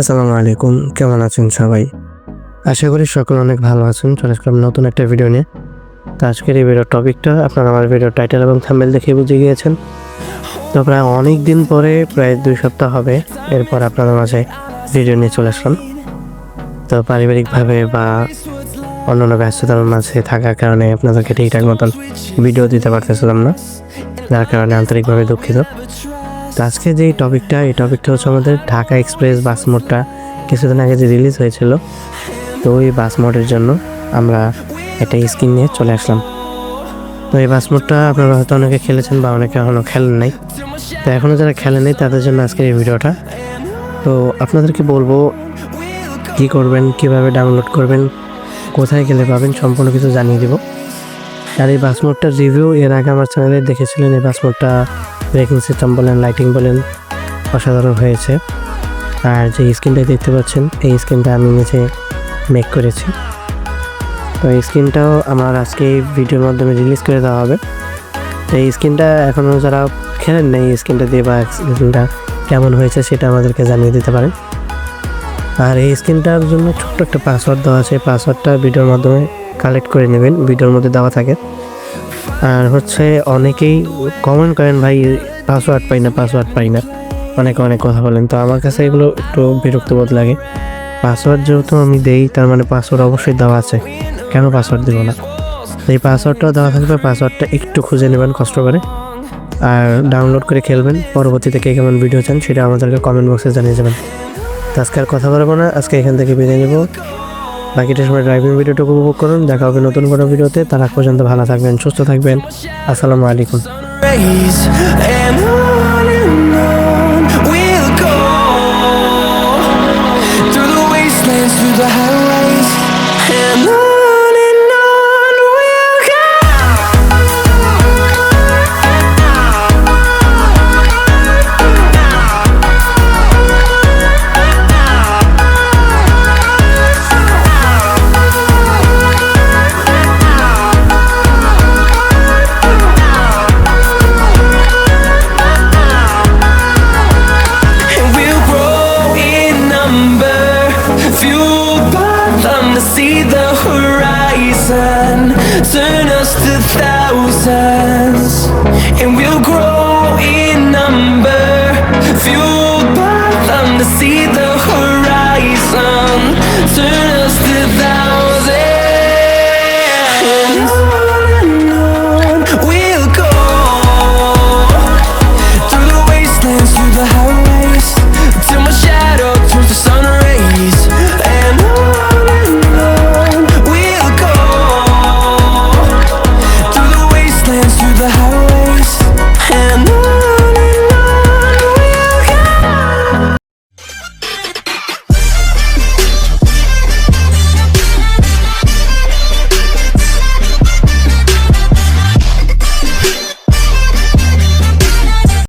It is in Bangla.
আসসালামু আলাইকুম, কেমন আছেন সবাই? আশা করি সকলে অনেক ভালো আছেন। চলে আসলাম নতুন একটা ভিডিও নিয়ে। তো আজকের এই ভিডিওর টপিকটা আপনারা আমার ভিডিও টাইটেল এবং থাম্বেল দেখে বুঝে গিয়েছেন। তো প্রায় অনেক দিন পরে, প্রায় দুই সপ্তাহ হবে, এরপর আপনাদের মাঝে ভিডিও নিয়ে চলে আসলাম। তো পারিবারিকভাবে বা অন্যান্য ব্যস্ততার মাঝে থাকার কারণে আপনাদেরকে ঠিকঠাক মতন ভিডিও দিতে পারতেছিলাম না, যার কারণে আন্তরিকভাবে দুঃখিত। তো আজকে যে টপিকটা, এই টপিকটা হচ্ছে আমাদের ঢাকা এক্সপ্রেস বাস মোডটা। কিছুদিন আগে যে রিলিজ হয়েছিল, তো ওই বাস মোডের জন্য আমরা একটা স্ক্রিন নিয়ে চলে আসলাম। তো এই বাস মোডটা আপনারা হয়তো অনেকে খেলেছেন বা অনেকে এখনও খেলেন নাই। তো এখনও যারা খেলেন নাই, তাদের জন্য আজকের এই ভিডিওটা। তো আপনাদেরকে বলব, কী করবেন, কীভাবে ডাউনলোড করবেন, কোথায় গেলে পাবেন, সম্পূর্ণ কিছু জানিয়ে দিব। আর এই বাস মোডটার রিভিউ এর আগে আমার চ্যানেলে দেখেছিলেন, এই বাস মোডটা ব্রেকিং সিস্টেম বলেন লাইটিং বলেন, অসাধারণ হয়েছে। আর যে স্ক্রিনটা দেখতে পাচ্ছেন, এই স্ক্রিনটা আমি নিজে মেক করেছি। তো এই স্ক্রিনটাও আমার আজকে ভিডিওর মাধ্যমে রিলিজ করে দেওয়া হবে। তো এই স্ক্রিনটা এখনও যারা খেলেন না এই স্ক্রিনটা দিয়ে বা স্ক্রিনটা কেমন হয়েছে সেটা আমাদেরকে জানিয়ে দিতে পারেন। আর এই স্ক্রিনটার জন্য ছোট্ট একটা পাসওয়ার্ড দেওয়া আছে। পাসওয়ার্ডটা ভিডিওর মাধ্যমে কালেক্ট করে নেবেন। ভিডিওর মধ্যে দেওয়া থাকে। আর হচ্ছে অনেকেই কমেন্ট করেন, ভাই পাসওয়ার্ড পাই না পাসওয়ার্ড পাই না। অনেকে অনেক কথা বলেন। তো আমার কাছে এগুলো একটু বিরক্তবোধ লাগে। পাসওয়ার্ড যেহেতু আমি দেই, তার মানে পাসওয়ার্ড অবশ্যই দেওয়া আছে। কেন পাসওয়ার্ড দেবো না? এই পাসওয়ার্ডটাও দেওয়া থাকবে। পাসওয়ার্ডটা একটু খুঁজে নেবেন, কষ্ট করে। আর ডাউনলোড করে খেলবেন। পরবর্তীতে কে কেমন ভিডিও চান, সেটা আমাদেরকে কমেন্ট বক্সে জানিয়ে যাবেন। তো আজকে আর কথা বলব না। আজকে এখান থেকে বেরিয়ে নেব। বাকিটা সময় ড্রাইভিং ভিডিওটুকু উপভোগ করুন। দেখা হবে নতুন কোনো ভিডিওতে। তারা পর্যন্ত ভালো থাকবেন, সুস্থ থাকবেন। আসসালামু আলাইকুম। Fueled by them to see the horizon, turn us to thousands. And we'll grow